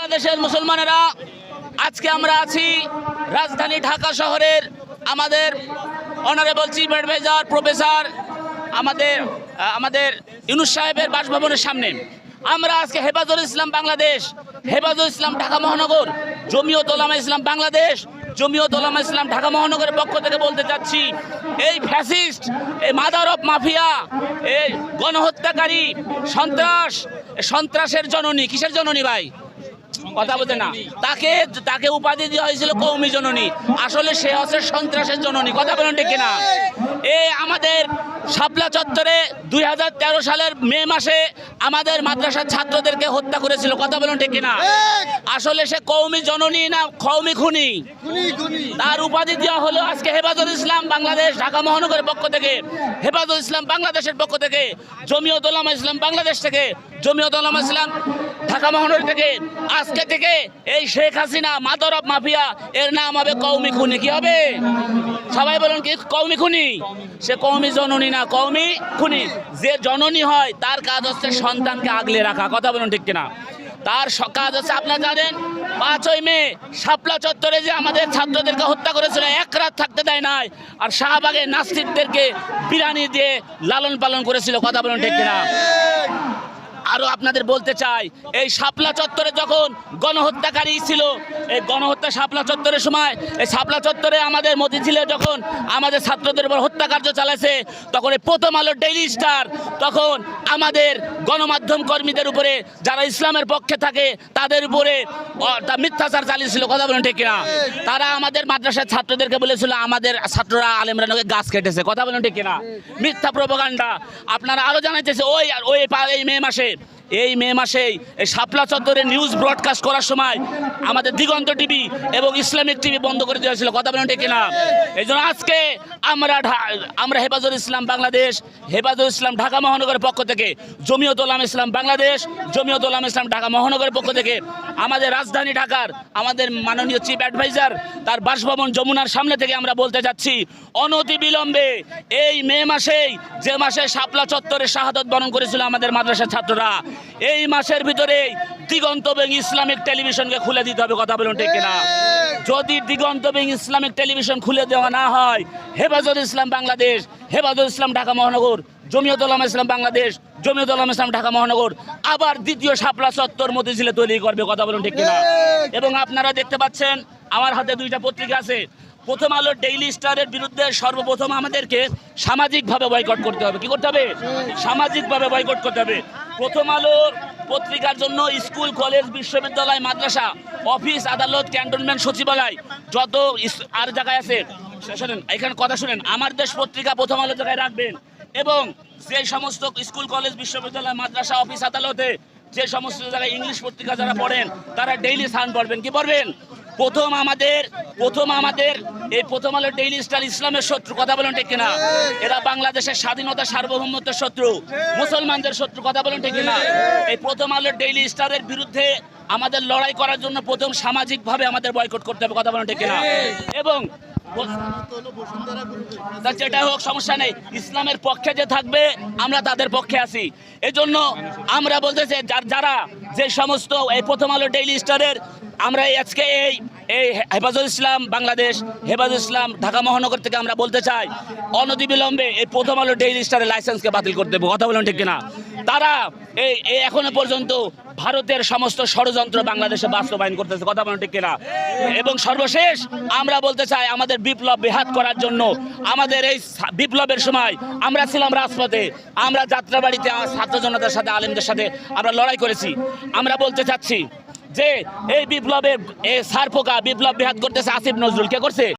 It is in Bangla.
বাংলাদেশের মুসলমানেরা, আজকে আমরা আছি রাজধানী ঢাকা শহরের আমাদের অনারেবল চিফ অ্যাডভাইজার প্রফেসর আমাদের আমাদের ইউনুস সাহেবের বাসভবনের সামনে। আমরা আজকে হেফাজুল ইসলাম বাংলাদেশ হেফাজুল ইসলাম ঢাকা মহানগর জমিয়ত ওলামা ইসলাম বাংলাদেশ জমিয়ত ওলামা ইসলাম ঢাকা মহানগরের পক্ষ থেকে বলতে চাচ্ছি, এই ফ্যাসিস্ট, এই মাদার অফ মাফিয়া, এই গণহত্যাকারী সন্ত্রাস, সন্ত্রাসের জননী, কিসের জননী ভাই? কথা বলতে না। তাকে তাকে উপাধি দেওয়া হয়েছিল কৌমি জননী। আসলে সে হচ্ছে সন্ত্রাসের জননী কথা বলেন ঠিক কিনা? এ আমাদের শাপলা চত্বরে দুই সালের মে মাসে আমাদের মাদ্রাসার ছাত্রদেরকে হত্যা করেছিল কথা বলেন ঠিক না আসলে সে কৌমি জননী না কৌমি খুনি। তার উপাধি দেওয়া হলো আজকে হেফাজুল ইসলাম বাংলাদেশ ঢাকা মহানগরের পক্ষ থেকে। হেফাজুল ইসলাম বাংলাদেশের পক্ষ থেকে জমিয়ত ইসলাম বাংলাদেশ থেকে জমিয়ত ইসলাম ঢাকা মহানগর থেকে। আজকে থেকে এই Sheikh Hasina, mother of mafia, এর নাম হবে কৌমি খুনি। কি হবে? সবাই বলুন কি? কৌমি খুনি? সে কৌমি জননী না কৌমি খুনি। যে জননী হয়, তার কাজ হচ্ছে সন্তানকে আগলে রাখা। কথা বলুন ঠিক কিনা? তার কাজ হচ্ছে, আপনারা জানেন, পাঁচই মে, শাপলা চত্বরে যে আমাদের ছাত্রদেরকে হত্যা করেছিল, এক রাত থাকতে দেয় নাই, আর শাহবাগে নাস্তিকদেরকে বিরানি দিয়ে লালন পালন করেছিল। কথা বলুন ঠিক কিনা? আরও আপনাদের বলতে চাই, এই শাপলা চত্বরে যখন গণহত্যাকারী ছিল, এই গণহত্যা শাপলা চত্বরের সময়, এই শাপলা চত্বরে আমাদের মতিঝিলে যখন আমাদের ছাত্রদের উপর হত্যাকার্য চালাইছে, তখন এই প্রথম আলো ডেইলি স্টার, তখন আমাদের গণমাধ্যম কর্মীদের উপরে যারা ইসলামের পক্ষে থাকে, তাদের উপরে মিথ্যাচার চালিয়েছিল, কথা বলেন ঠিক কিনা? তারা আমাদের মাদ্রাসার ছাত্রদেরকে বলেছিল, আমাদের ছাত্ররা আলেমরা নাকি গাছ কেটেছে, কথা বলেন ঠিক কিনা? মিথ্যা প্রপাগান্ডা আপনারা আরও জানাইতেছে, ওই ওই এই মে মাসে এই মে মাসেই এই শাপলা চত্বরে নিউজ ব্রডকাস্ট করার সময় আমাদের দিগন্ত টিভি এবং ইসলামিক টিভি বন্ধ করে দেওয়া ছিল কথা বলেন ঠিক কিনা? এই জন্য আজকে আমরা আমরা হেফাজুল ইসলাম বাংলাদেশ হেফাজুল ইসলাম ঢাকা মহানগরের পক্ষ থেকে, জমিয়ত উলামা ইসলাম বাংলাদেশ, জমিয়ত উলামা ইসলাম ঢাকা মহানগরের পক্ষ থেকে, আমাদের রাজধানী ঢাকার আমাদের মাননীয় চিফ অ্যাডভাইজার তার বাসভবন যমুনার সামনে থেকে আমরা বলতে যাচ্ছি, অনতি বিলম্বে এই মে মাসেই, যে মাসে শাপলা চত্বরে শাহাদত বরণ করেছিল আমাদের মাদ্রাসার ছাত্ররা এই মাসের ভিতরেই দিগন্ত বেং ইসলামিক টেলিভিশনকে খুলে দিতে হবে কথা বলুন ঠিক কিনা? যদি দিগন্ত বেং ইসলামিক টেলিভিশন খুলে দেওয়া না হয় হেফাজত ইসলাম বাংলাদেশ হেফাজত ইসলাম ঢাকা মহানগর জমিয়ত উলামা ইসলাম বাংলাদেশ জমিয়ত উলামা ইসলাম ঢাকা মহানগর আবার দ্বিতীয় শাপলা চত্বর মতিঝিলে তৈরি করবে কথা বলুন ঠিক কিনা? এবং আপনারা দেখতে পাচ্ছেন আমার হাতে দুইটা পত্রিকা আছে। প্রথম আলো ডেইলি স্টারের বিরুদ্ধে সর্বপ্রথম আমাদেরকে সামাজিকভাবে বয়কট করতে হবে। কি করতে হবে? সামাজিকভাবে বয়কট করতে হবে। প্রথম আলো পত্রিকার জন্য স্কুল, কলেজ, বিশ্ববিদ্যালয়, মাদ্রাসা, অফিস, আদালত, ক্যান্টনমেন্ট, সচিবালয়, যত আর জায়গায় আছে শোনেন, এখানে কথা শুনেন, আমার দেশ পত্রিকা প্রথম আলো জায়গায় রাখবেন এবং যে সমস্ত স্কুল, কলেজ, বিশ্ববিদ্যালয়, মাদ্রাসা, অফিস, আদালতে যে সমস্ত জায়গায় ইংলিশ পত্রিকা যারা পড়েন, তারা ডেইলি সান পড়বেন। কি পড়বেন? প্রথম আমাদের প্রথম আমাদের, এই প্রথম আলো ডেইলি স্টার ইসলামের শত্রু, কথা বলেন ঠিক কিনা? এরা বাংলাদেশের স্বাধীনতা, সার্বভৌমত্বের শত্রু, মুসলমানদের শত্রু, কথা বলেন ঠিক কিনা? এই প্রথম আলো ডেইলি স্টারের বিরুদ্ধে আমাদের লড়াই করার জন্য প্রথম সামাজিকভাবে আমাদের বয়কট করতে হবে, কথা বলেন ঠিক কিনা? এবং যেটা হোক, সমস্যা নেই। ইসলামের পক্ষে যে থাকবে, আমরা তাদের পক্ষে আছি। এজন্য আমরা বলতেছি, যার যারা যে সমস্ত এই প্রথম আলো ডেইলি স্টারের আমরা আজকে এই এই হেফাজুল ইসলাম বাংলাদেশ হেফাজুল ইসলাম ঢাকা মহানগর থেকে আমরা বলতে চাই, অনতিবিলম্বে এই প্রথম আলো ডেইলি স্টারের লাইসেন্সকে বাতিল করতে দেবো। কথা বলেন ঠিক কিনা? তারা এই এখনও পর্যন্ত ভারতের সমস্ত ষড়যন্ত্র বাংলাদেশে বাস্তবায়ন করতেছে। কথা বলেন ঠিক কিনা? এবং সর্বশেষ আমরা বলতে চাই, আমাদের বিপ্লব বেহাত করার জন্য, আমাদের এই বিপ্লবের সময় আমরা ছিলাম রাজপথে, আমরা যাত্রাবাড়িতে ছাত্র জনতার সাথে, আলেমদের সাথে আমরা লড়াই করেছি। আমরা বলতে চাচ্ছি যে এই বিপ্লবের সার বিপ্লব বিহাত করতেছে আসিফ নজরুল। কে করছে?